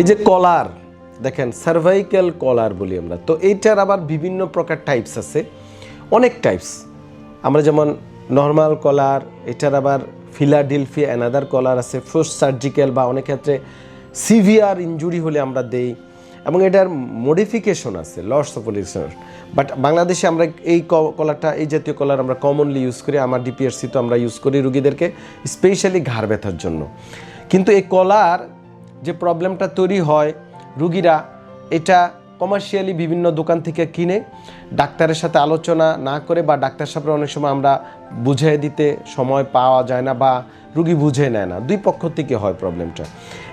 এই যে কলার, দেখেন সার্ভাইক্যাল কলার বলি আমরা, তো এইটার আবার বিভিন্ন প্রকার টাইপস আছে। অনেক টাইপস আমরা যেমন নর্মাল কলার, এটার আবার ফিলাডেলফিয়া অ্যানাদার কলার আছে ফার্স্ট সার্জিক্যাল বা অনেক ক্ষেত্রে সিভিয়ার ইনজুরি হলে আমরা দেই। এবং এটার মডিফিকেশন আছে লস অফ বাট বাংলাদেশে আমরা এই কলারটা, এই জাতীয় কলার আমরা কমনলি ইউজ করি, আমার ডিপিআরসি তো আমরা ইউজ করি রুগীদেরকে স্পেশালি ঘাড় ব্যথার জন্য। কিন্তু এই কলার যে প্রবলেমটা তৈরি হয় রুগীরা, এটা কমার্শিয়ালি বিভিন্ন দোকান থেকে কিনে ডাক্তারের সাথে আলোচনা না করে বা ডাক্তার সাথে অনেক সময় আমরা বুঝিয়ে দিতে সময় পাওয়া যায় না বা রুগী বুঝে নেয় না। দুই পক্ষ থেকে হয় প্রবলেমটা।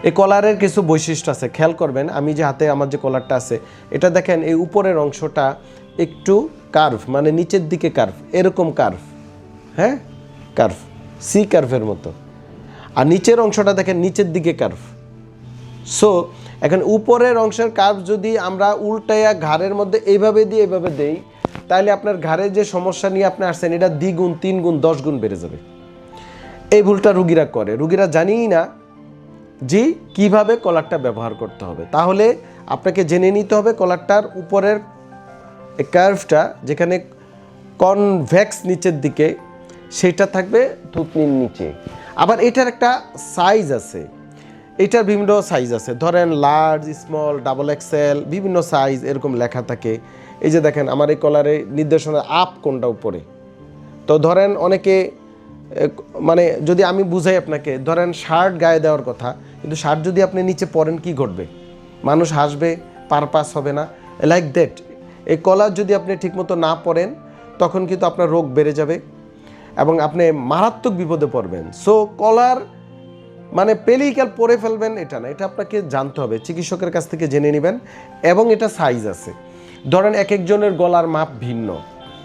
এই কলারের কিছু বৈশিষ্ট্য আছে, খেয়াল করবেন, আমি যে হাতে আমার যে কলারটা আছে, এটা দেখেন এই উপরের অংশটা একটু কার্ভ মানে নিচের দিকে কার্ভ এরকম কার্ভ হ্যাঁ? কার্ভ সি কার্ভের মতো। আর নিচের অংশটা দেখেন নিচের দিকে কার্ভ সো এখন উপরের অংশের কার্ভ যদি আমরা উল্টাইয়া ঘাড়ের মধ্যে এইভাবে দিয়ে এইভাবে দেই, তাহলে আপনার ঘাড়ের যে সমস্যা নিয়ে আপনি আসছেন, এটা দ্বিগুণ তিন গুণ দশ গুণ বেড়ে যাবে। এই ভুলটা রুগীরা করে। রুগীরা জানিই না যে কীভাবে কলারটা ব্যবহার করতে হবে। তাহলে আপনাকে জেনে নিতে হবে কলারটার উপরের কার্ভটা যেখানে কনভেক্স নিচের দিকে, সেটা থাকবে থুতনির নিচে। আবার এটার একটা সাইজ আছে। এটার বিভিন্ন সাইজ আছে। ধরেন লার্জ স্মল ডাবল এক্সেল বিভিন্ন সাইজ এরকম লেখা থাকে। এই যে দেখেন, আমার এই কলারে নির্দেশনা আপ কোনটা উপরে? তো ধরেন অনেকে মানে যদি আমি বুঝাই আপনাকে, ধরেন শার্ট গায়ে দেওয়ার কথা, কিন্তু শার্ট যদি আপনি নিচে পরেন কি ঘটবে? মানুষ হাসবে পারপাস হবে না লাইক দ্যাট এই কলার যদি আপনি ঠিকমতো না পরেন, তখন কিন্তু আপনার রোগ বেড়ে যাবে এবং আপনি মারাত্মক বিপদে পড়বেন। সো কলার মানে পেলিকাল পরে ফেলবেন, এটা না, এটা আপনাকে জানতে হবে, চিকিৎসকের কাছ থেকে জেনে নেবেন, এবং এটা সাইজ আছে। ধরেন এক একজনের গলার মাপ ভিন্ন।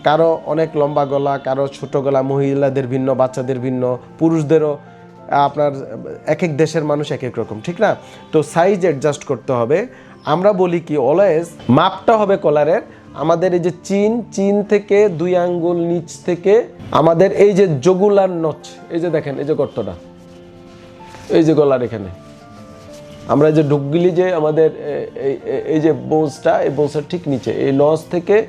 কারও অনেক লম্বা গলা, কারও ছোট গলা, মহিলাদের ভিন্ন, বাচ্চাদের ভিন্ন, পুরুষদেরও, আপনার এক এক দেশের মানুষ এক এক রকম, ঠিক না? তো সাইজ অ্যাডজাস্ট করতে হবে। আমরা বলি কি অলওয়েজ মাপটা হবে কলারের আমাদের এই যে চিন চিন থেকে দুই আঙ্গুল নিচ থেকে আমাদের এই যে জগুলার নচ এই যে দেখেন, এই যে গর্তটা। এই যে গলার এখানে। আমরা যে ঢুকগিলি যে আমাদের এই- যে বোঁসটা এই বোঁসের ঠিক নিচে, এই নস থেকে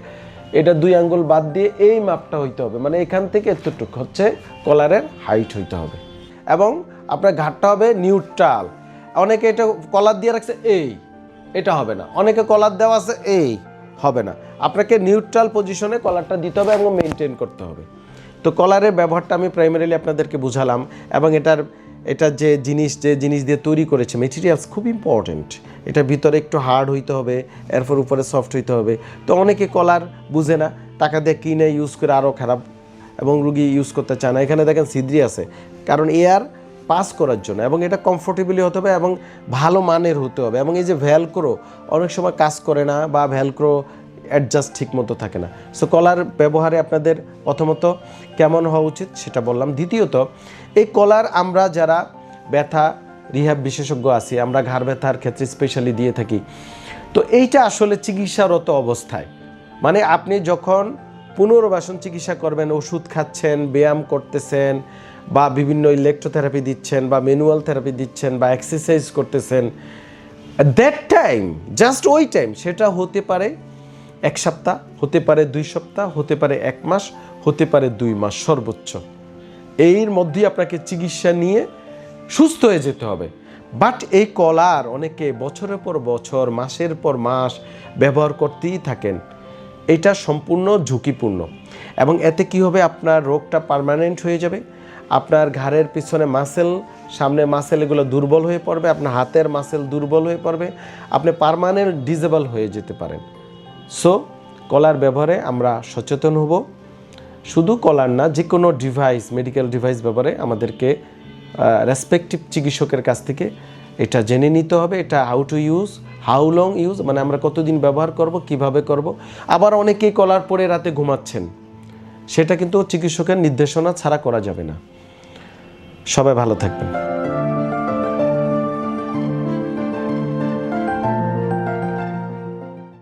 এটা দুই আঙ্গুল বাদ দিয়ে এই মাপটা হইতে হবে। মানে এখান থেকে এতটুক হচ্ছে কলারের হাইট হইতে হবে। এবং আপনার ঘাটটা হবে নিউট্রাল অনেকে এটা কলার দিয়ে রাখছে এই, এটা হবে না। অনেকে কলার দেওয়া আছে এই, হবে না। আপনাকে নিউট্রাল পজিশনে কলারটা দিতে হবে এবং মেনটেন করতে হবে। তো কলারের ব্যবহারটা আমি প্রাইমারিলি আপনাদেরকে বুঝালাম এবং এটার এটা যে জিনিস যে জিনিস দিয়ে তৈরি করেছে মেটেরিয়ালস খুব ইম্পর্ট্যান্ট এটা ভিতরে একটু হার্ড হইতে হবে, এরপর উপরে সফট হইতে হবে। তো অনেকে কলার বুঝে না, টাকা দিয়ে কিনে ইউজ করে আরও খারাপ এবং রুগী ইউজ করতে চায় না। এখানে দেখেন সিদ্রি আছে। কারণ এয়ার পাস করার জন্য এবং এটা কমফোর্টেবলি হতে হবে এবং ভালো মানের হতে হবে। এবং এই যে ভ্যালক্রো অনেক সময় কাজ করে না বা ভ্যালক্রো অ্যাডজাস্ট ঠিক মতো থাকে না। সো কলার ব্যবহারে আপনাদের প্রথমত কেমন হওয়া উচিত সেটা বললাম। দ্বিতীয়ত, এই কলার আমরা যারা ব্যথা রিহ্যাব বিশেষজ্ঞ আছি, আমরা ঘাড় ব্যথার ক্ষেত্রে স্পেশালি দিয়ে থাকি। তো এইটা আসলে চিকিৎসারত অবস্থায়। মানে আপনি যখন পুনর্বাসন চিকিৎসা করবেন, ওষুধ খাচ্ছেন, ব্যায়াম করতেছেন বা বিভিন্ন ইলেকট্রোথেরাপি দিচ্ছেন বা ম্যানুয়াল থেরাপি দিচ্ছেন বা এক্সারসাইজ করতেছেন দ্যাট টাইম জাস্ট ওই টাইম সেটা হতে পারে এক সপ্তাহ, হতে পারে দুই সপ্তাহ, হতে পারে এক মাস, হতে পারে দুই মাস সর্বোচ্চ। এর মধ্যেই আপনাকে চিকিৎসা নিয়ে সুস্থ হয়ে যেতে হবে। বাট এই কলার অনেকে বছরের পর বছর, মাসের পর মাস ব্যবহার করতেই থাকেন। এটা সম্পূর্ণ ঝুঁকিপূর্ণ। এবং এতে কি হবে? আপনার রোগটা পার্মানেন্ট হয়ে যাবে। আপনার ঘাড়ের পিছনে মাসেল সামনে মাসেল এগুলো দুর্বল হয়ে পড়বে। আপনার হাতের মাসেল দুর্বল হয়ে পড়বে। আপনি পারমানেন্ট ডিজেবল হয়ে যেতে পারেন। সো কলার ব্যবহারে আমরা সচেতন হব। শুধু কলার না যে কোনো ডিভাইস মেডিকেল ডিভাইস ব্যাপারে আমাদেরকে রেসপেক্টিভ চিকিৎসকের কাছ থেকে এটা জেনে নিতে হবে, এটা how to use how long use মানে আমরা কতদিন ব্যবহার করব, কীভাবে করব। আবার অনেকেই কলার পরে রাতে ঘুমাচ্ছেন। সেটা কিন্তু চিকিৎসকের নির্দেশনা ছাড়া করা যাবে না। সবাই ভালো থাকবেন।